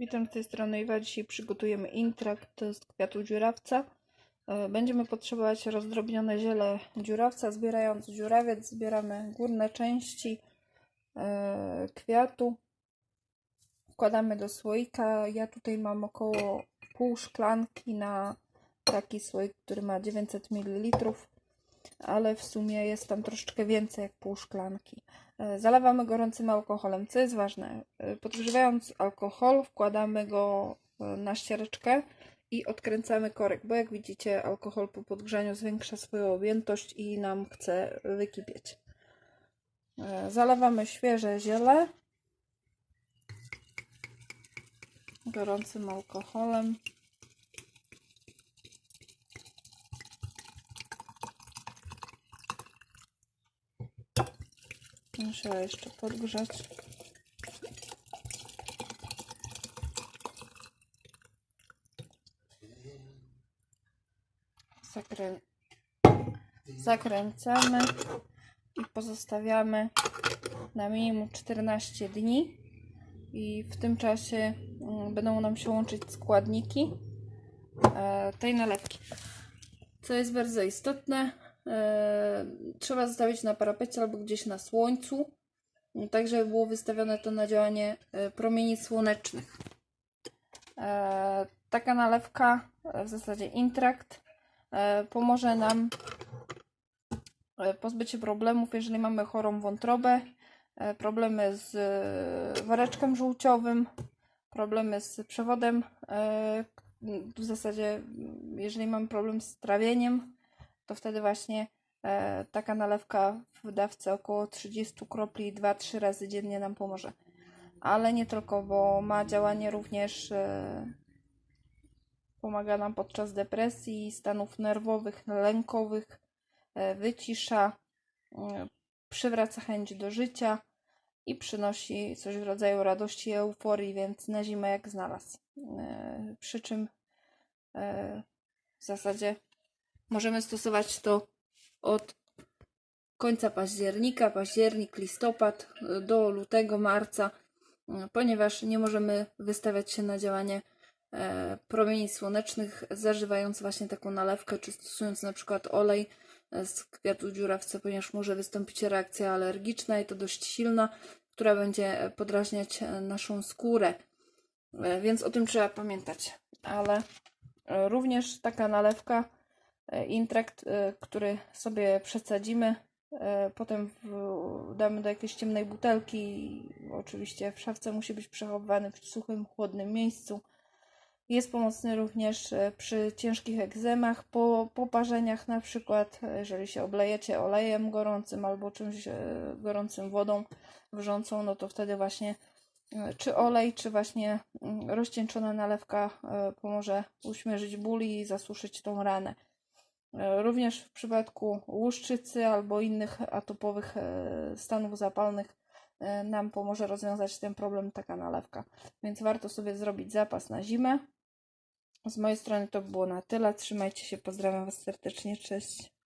Witam z tej strony Iwa. Dzisiaj przygotujemy intrakt z kwiatu dziurawca. E, Będziemy potrzebować rozdrobnione ziele dziurawca. Zbierając dziurawiec zbieramy górne części e, kwiatu. Wkładamy do słoika. Ja tutaj mam około pół szklanki na taki słoik, który ma 900 ml, ale w sumie jest tam troszeczkę więcej jak pół szklanki. E, Zalewamy gorącym alkoholem. Co jest ważne, e, podgrzewając alkohol, wkładamy go e, na ściereczkę i odkręcamy korek, bo jak widzicie, alkohol po podgrzaniu zwiększa swoją objętość i nam chce wykipieć. Zalewamy świeże ziele gorącym alkoholem. Muszę jeszcze podgrzać. Zakrę... Zakręcamy i pozostawiamy na minimum 14 dni. I w tym czasie mm, będą nam się łączyć składniki e, tej nalewki. Co jest bardzo istotne, trzeba zostawić na parapecie albo gdzieś na słońcu, tak żeby było wystawione to na działanie e, promieni słonecznych. E, taka nalewka, e, w zasadzie intrakt, e, pomoże nam e, pozbyć się problemów, jeżeli mamy chorą wątrobę, e, problemy z e, woreczkiem żółciowym, problemy z przewodem. e, W zasadzie, jeżeli mamy problem z trawieniem, to wtedy właśnie e, taka nalewka w dawce około 30 kropli 2-3 razy dziennie nam pomoże. Ale nie tylko, bo ma działanie również, e, pomaga nam podczas depresji, stanów nerwowych, lękowych, e, wycisza, e, przywraca chęć do życia i przynosi coś w rodzaju radości i euforii, więc na zimę jak znalazł. E, Przy czym e, w zasadzie możemy stosować to od końca października, październik, listopad e, do lutego, marca, e, ponieważ nie możemy wystawiać się na działanie e, promieni słonecznych, zażywając właśnie taką nalewkę, czy stosując na przykład olej e, z kwiatu dziurawca, ponieważ może wystąpić reakcja alergiczna i to dość silna, która będzie e, podrażniać naszą skórę. Więc o tym trzeba pamiętać. Ale również taka nalewka, intrakt, e, który sobie przesadzimy, e, potem damy do jakiejś ciemnej butelki. Oczywiście w szafce musi być przechowywany w suchym, chłodnym miejscu. Jest pomocny również e, przy ciężkich egzemach, po poparzeniach na przykład, e, jeżeli się oblejecie olejem gorącym albo czymś e, gorącym wodą wrzącą, no to wtedy właśnie e, czy olej, czy właśnie mm, rozcieńczona nalewka e, pomoże uśmierzyć ból i zasuszyć tą ranę. E, Również w przypadku łuszczycy albo innych atopowych e, stanów zapalnych e, nam pomoże rozwiązać ten problem taka nalewka. Więc warto sobie zrobić zapas na zimę. Z mojej strony to było na tyle. Trzymajcie się, pozdrawiam Was serdecznie. Cześć.